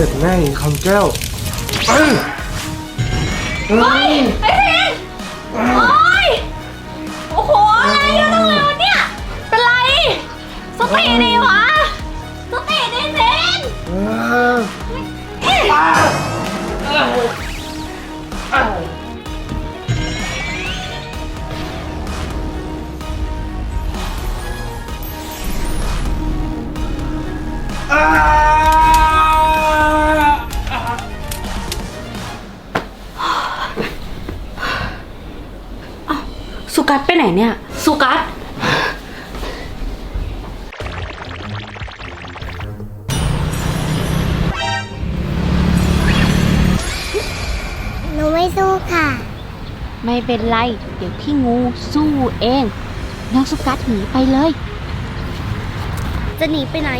เสร็จแน่ไอ้คำแก้วเอ้ยเฮ้ยไอ้เพนโอ๊ยโอ้โห อะไรเยอะจังเลยวะเนี่ย เป็นไร สติดีวะสติดีเพนเออ สุกัสไปไหนเนี่ย สุกัสหนูไม่สู้ค่ะ ไม่เป็นไร เดี๋ยวพี่งูสู้เอง น้องสุกัสหนีไปเลย จะหนีไปไหน